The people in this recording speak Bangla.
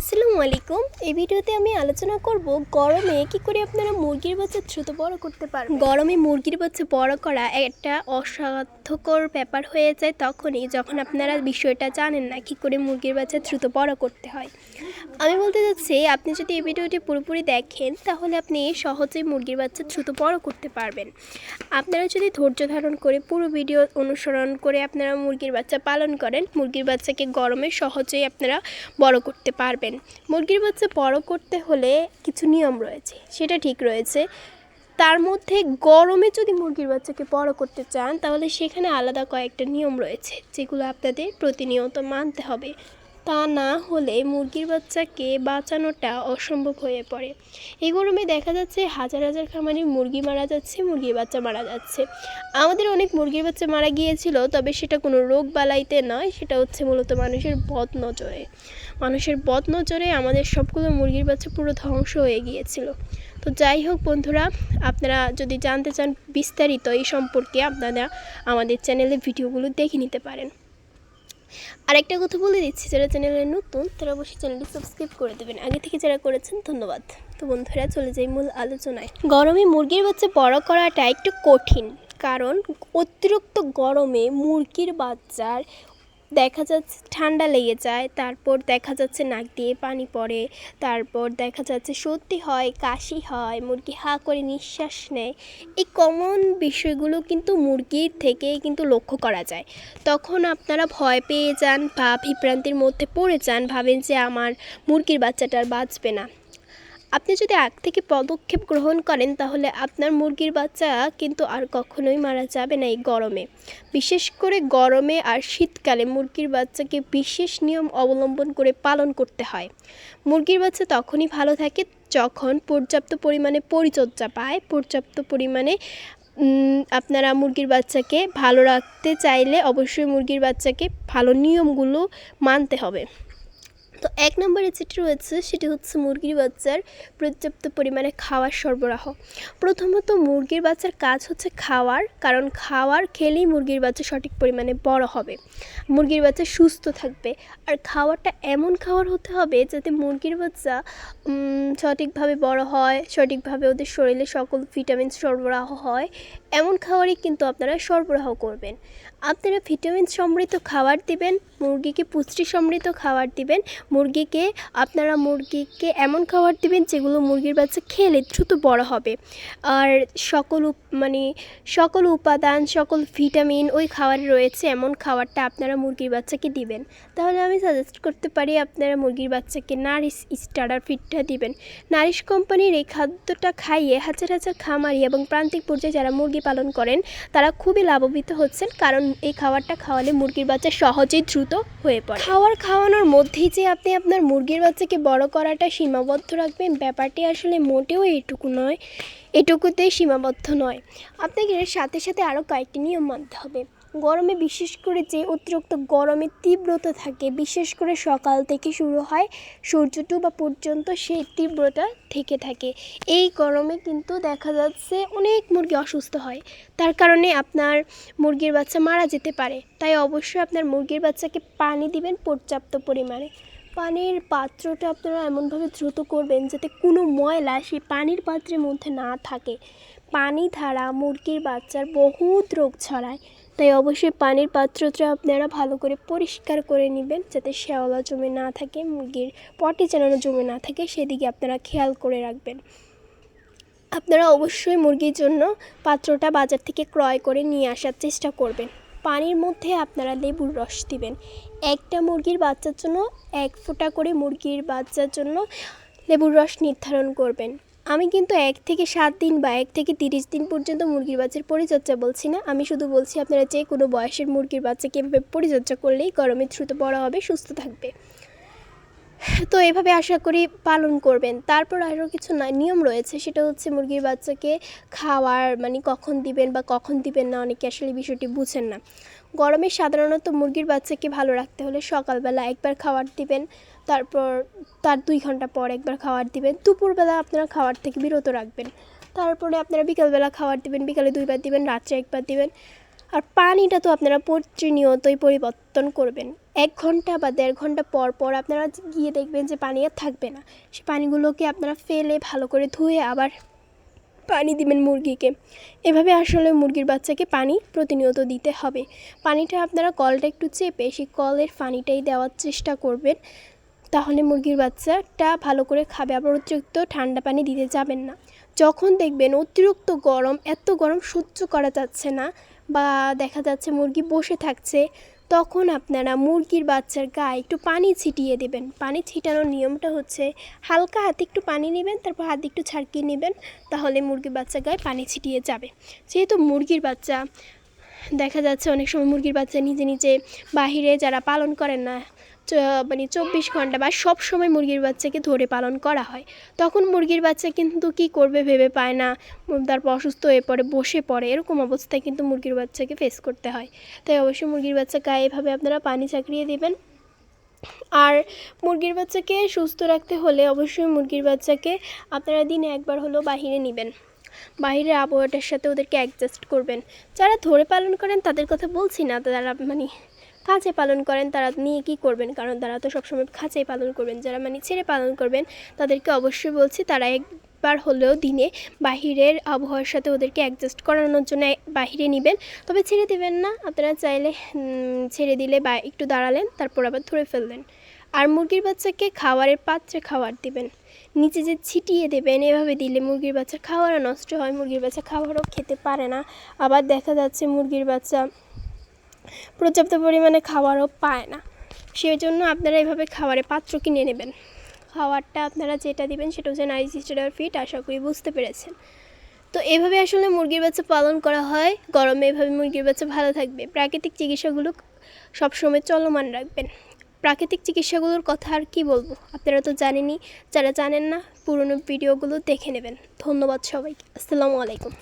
আসসালামু আলাইকুম। এই ভিডিওতে আমি আলোচনা করব গরমে কি করে আপনারা মুরগির বাচ্চা দ্রুত বড় করতে পারেন গরমে মুরগির বাচ্চা বড় করা একটা অসাধ্যকর ব্যাপার হয়ে যায় তখনই যখন আপনারা বিষয়টা জানেন না কি করে মুরগির বাচ্চা দ্রুত বড় করতে হয়। আমি বলতে চাচ্ছি, আপনি যদি এই ভিডিওটি পুরোপুরি দেখেন, তাহলে আপনি সহজেই মুরগির বাচ্চা দ্রুত বড় করতে পারবেন। আপনারা যদি ধৈর্য ধারণ করে পুরো ভিডিও অনুসরণ করে আপনারা মুরগির বাচ্চা পালন করেন, মুরগির বাচ্চাকে গরমে সহজেই আপনারা বড় করতে পারবেন। মুরগির বাচ্চা বড় করতে হলে কিছু নিয়ম রয়েছে, সেটা ঠিক রয়েছে। তার মধ্যে গরমে যদি মুরগির বাচ্চাকে বড় করতে চান, তাহলে সেখানে আলাদা কয়েকটা নিয়ম রয়েছে, যেগুলো আপনাদের প্রতিনিয়ত মানতে হবে। তা না হলে মুরগির বাচ্চাকে বাঁচানোটা অসম্ভব হয়ে পড়ে। এই গরমে দেখা যাচ্ছে হাজার হাজার খামারে মুরগি মারা যাচ্ছে, মুরগির বাচ্চা মারা যাচ্ছে। আমাদের অনেক মুরগির বাচ্চা মারা গিয়েছিল, তবে সেটা কোনো রোগ বালাইতে নয়, সেটা হচ্ছে মূলত মানুষের বদ নজরে। মানুষের বদ নজরে আমাদের সবগুলো মুরগির বাচ্চা পুরো ধ্বংস হয়ে গিয়েছিল। তো যাই হোক বন্ধুরা, আপনারা যদি জানতে চান বিস্তারিত এই সম্পর্কে, আপনারা আমাদের চ্যানেলে ভিডিওগুলো দেখে নিতে পারেন। আরেকটা কথা বলে দিচ্ছি, যারা চ্যানেলে নতুন, তারা অবশ্যই চ্যানেলটি সাবস্ক্রাইব করে দেবেন। আগে থেকে যারা করেছেন, ধন্যবাদ। তো বন্ধুরা, চলে যাই মূল আলোচনায়। গরমে মুরগির বাচ্চা বড় করাটা একটু কঠিন, কারণ অতিরিক্ত গরমে মুরগির বাচ্চার দেখা যাচ্ছে ঠান্ডা লেগে যায়, তারপর দেখা যাচ্ছে নাক দিয়ে পানি পড়ে, তারপর দেখা যাচ্ছে সর্দি হয়, কাশি হয়, মুরগি হা করে নিঃশ্বাস নেয়। এই কমন বিষয়গুলো কিন্তু মুরগির থেকে কিন্তু লক্ষ্য করা যায়। তখন আপনারা ভয় পেয়ে যান বা বিভ্রান্তির মধ্যে পড়ে যান, ভাবেন যে আমার মুরগির বাচ্চাটা আর বাঁচবে না। আপনি যদি আগ থেকে পদক্ষেপ গ্রহণ করেন, তাহলে আপনার মুরগির বাচ্চা কিন্তু আর কখনোই মারা যাবে না এই গরমে। বিশেষ করে গরমে আর শীতকালে মুরগির বাচ্চাকে বিশেষ নিয়ম অবলম্বন করে পালন করতে হয়। মুরগির বাচ্চা তখনই ভালো থাকে যখন পর্যাপ্ত পরিমাণে পরিচর্যা পায়, পর্যাপ্ত পরিমাণে আপনারা মুরগির বাচ্চাকে ভালো রাখতে চাইলে অবশ্যই মুরগির বাচ্চাকে ভালো নিয়মগুলো মানতে হবে। তো এক নম্বরে যেটি রয়েছে, সেটি হচ্ছে মুরগির বাচ্চার পর্যাপ্ত পরিমাণে খাওয়ার সরবরাহ। প্রথমত মুরগির বাচ্চার কাজ হচ্ছে খাওয়ার, কারণ খাওয়ার খেলেই মুরগির বাচ্চা সঠিক পরিমাণে বড় হবে। মুরগির বাচ্চা সুস্থ থাকবে। আর খাওয়ারটা এমন খাওয়ার হতে হবে যাতে মুরগির বাচ্চা সঠিকভাবে বড় হয়, সঠিকভাবে ওদের শরীরে সকল ভিটামিন সরবরাহ হয়। এমন খাবারই কিন্তু আপনারা সরবরাহ করবেন। আপনারা ভিটামিন সমৃদ্ধ খাবার দিবেন, মুরগিকে পুষ্টি সমৃদ্ধ খাবার দিবেন, মুরগিকে, আপনারা মুরগিকে এমন খাবার দিবেন যেগুলো মুরগির বাচ্চা খেলে দ্রুত বড় হবে। আর সকল মানে সকল উপাদান, সকল ভিটামিন ওই খাবারে রয়েছে, এমন খাবারটা আপনারা মুরগির বাচ্চাকে দিবেন। তাহলে আমি সাজেস্ট করতে পারি আপনারা মুরগির বাচ্চাকে নারিশ স্টার্টার ফিডটা দিবেন। নারিশ কোম্পানির এই খাদ্যটা খাইয়ে হাজার হাজার খামারি এবং প্রান্তিক পর্যায়ে যারা মুরগি পালন করেন, তারা খুবই লাভবিত হচ্ছেন, কারণ এই খাবারটা খাওয়ালে মুরগির বাচ্চা সহজেই দ্রুত হয়ে পড়ে। খাওয়ার খাওয়ানোর মধ্যেই যে আপনি আপনার মুরগির বাচ্চাকে বড় করাটা সীমাবদ্ধ রাখবেন, ব্যাপারটি আসলে মোটেও এটুকু নয়, এটুকুতেই সীমাবদ্ধ নয়। আপনাকে এর সাথে সাথে আরও কয়েকটি নিয়ম মানতে হবে। গরমে বিশেষ করে যে অতিরিক্ত গরমের তীব্রতা থাকে, বিশেষ করে সকাল থেকে শুরু হয় সূর্য ডুবা পর্যন্ত সেই তীব্রতা থেকে থাকে। এই গরমে কিন্তু দেখা যাচ্ছে অনেক মুরগি অসুস্থ হয়। তার কারণে আপনার মুরগির বাচ্চা মারা যেতে পারে। তাই অবশ্যই আপনার মুরগির বাচ্চাকে পানি দিবেন পর্যাপ্ত পরিমাণে। পানির পাত্রটা আপনারা এমনভাবে দ্রুত করবেন যাতে কোনো ময়লা সেই পানির পাত্রের মধ্যে না থাকে। পানি ধারা মুরগির বাচ্চার বহুত রোগ ছড়ায়। তাই অবশ্যই পানির পাত্রটা আপনারা ভালো করে পরিষ্কার করে নেবেন যাতে শ্যাওলা জমে না থাকে, মুরগির পটি যেন জমে না থাকে, সেদিকে আপনারা খেয়াল করে রাখবেন। আপনারা অবশ্যই মুরগির জন্য পাত্রটা বাজার থেকে ক্রয় করে নিয়ে আসার চেষ্টা করবেন। পানির মধ্যে আপনারা লেবুর রস দিবেন। একটা মুরগির বাচ্চার জন্য এক ফোঁটা করে মুরগির বাচ্চার জন্য লেবুর রস নির্ধারণ করবেন। আমি কিন্তু এক থেকে সাত দিন বা এক থেকে তিরিশ দিন পর্যন্ত মুরগির বাচ্চার পরিচর্যা বলছি না। আমি শুধু বলছি আপনারা যে কোনো বয়সের মুরগির বাচ্চাকে এভাবে পরিচর্যা করলেই গরমে দ্রুত বড় হবে, সুস্থ থাকবে। তো এভাবে আশা করি পালন করবেন। তারপর আরও কিছু না, নিয়ম রয়েছে। সেটা হচ্ছে মুরগির বাচ্চাকে খাওয়ার মানে কখন দিবেন বা কখন দিবেন না, অনেকে আসলে বিষয়টি বুঝেন না। গরমে সাধারণত মুরগির বাচ্চাকে ভালো রাখতে হলে সকালবেলা একবার খাবার দিবেন, তারপর তার দুই ঘণ্টা পর একবার খাবার দিবেন। দুপুরবেলা আপনারা খাবার থেকে বিরত রাখবেন। তারপরে আপনারা বিকালবেলা খাবার দিবেন, বিকালে দুইবার দিবেন, রাত্রে একবার দিবেন। আর পানিটা তো আপনারা প্রতিনিয়তই পরিবর্তন করবেন। এক ঘণ্টা বা দেড় ঘণ্টা পর পর আপনারা গিয়ে দেখবেন যে পানি আর থাকবে না। সে পানিগুলোকে আপনারা ফেলে ভালো করে ধুয়ে আবার পানি দিবেন মুরগিকে। এভাবে আসলে মুরগির বাচ্চাকে পানি প্রতিনিয়ত দিতে হবে। পানিটা আপনারা কলটা একটু চেপে সেই কলের পানিটাই দেওয়ার চেষ্টা করবেন। তাহলে মুরগির বাচ্চাটা ভালো করে খাবে, আবার অতিরিক্ত ঠান্ডা পানি দিতে যাবেন না। যখন দেখবেন অতিরিক্ত গরম, এত গরম সহ্য করা যাচ্ছে না বা দেখা যাচ্ছে মুরগি বসে থাকছে তখন আপনারা মুরগির বাচ্চার গায়ে একটু পানি ছিটিয়ে দেবেন। পানি ছিটানোর নিয়মটা হচ্ছে হালকা হাতে একটু পানি নেবেন, তারপর হাতে একটু ছাড়কিয়ে নেবেন, তাহলে মুরগির বাচ্চার গায়ে পানি ছিটিয়ে যাবে। যেহেতু মুরগির বাচ্চা, দেখা যাচ্ছে অনেক সময় মুরগির বাচ্চা নিজে নিজে বাহিরে যারা পালন করেন না মানে চব্বিশ ঘণ্টা বা সব সময় মুরগির বাচ্চাকে ধরে পালন করা হয়। তখন মুরগির বাচ্চা কিন্তু কি করবে ভেবে পায় না, তারপর অসুস্থ হয়ে পড়ে, বসে পড়ে, এরকম অবস্থায় কিন্তু মুরগির বাচ্চাকে ফেস করতে হয়। তাই অবশ্যই মুরগির বাচ্চা গায়ে এভাবে আপনারা পানি চাকরিয়ে দেবেন। আর মুরগির বাচ্চাকে সুস্থ রাখতে হলে অবশ্যই মুরগির বাচ্চাকে আপনারা দিনে একবার হলেও বাহিরে নেবেন। বাইরের আবহাওয়াটার সাথে ওদেরকে অ্যাডজাস্ট করবেন। যারা ধরে পালন করেন তাদের কথা বলছি না, তারা মানে খাঁচে পালন করেন, তারা নিয়ে কী করবেন? কারণ তারা তো সবসময় খাঁচাই পালন করবেন। যারা মানে ছেড়ে পালন করবেন, তাদেরকে অবশ্যই বলছি তারা একবার হলেও দিনে বাহিরের আবহাওয়ার সাথে ওদেরকে অ্যাডজাস্ট করানোর জন্য বাহিরে নেবেন। তবে ছেড়ে দেবেন না। আপনারা চাইলে ছেড়ে দিলে বা একটু দাঁড়ালেন, তারপর আবার ধরে ফেললেন। আর মুরগির বাচ্চাকে খাবারের পাত্রে খাবার দিবেন। নিচে যে ছিটিয়ে দেবেন, এভাবে দিলে মুরগির বাচ্চা খাওয়ারও নষ্ট হয়। মুরগির বাচ্চা খাবারও খেতে পারে না। আবার দেখা যাচ্ছে মুরগির বাচ্চা পর্যাপ্ত পরিমাণে খাবারও পায় না। সেই জন্য আপনারা এভাবে খাবারের পাত্র কিনে নেবেন। খাবারটা আপনারা যেটা দিবেন সেটা হচ্ছে নাইস স্টার ফিট আশা করি বুঝতে পেরেছেন। তো এভাবে আসলে মুরগির বাচ্চা পালন করা হয়। গরমে এভাবে মুরগির বাচ্চা ভালো থাকবে। প্রাকৃতিক চিকিৎসাগুলো সবসময় চলমান রাখবেন। প্রাকৃতিক চিকিৎসাগুলোর কথা আর কি বলব? আপনারা তো জানেনই, যারা জানেন না, পুরনো ভিডিওগুলো দেখে নেবেন। ধন্যবাদ সবাইকে। আসসালামু আলাইকুম।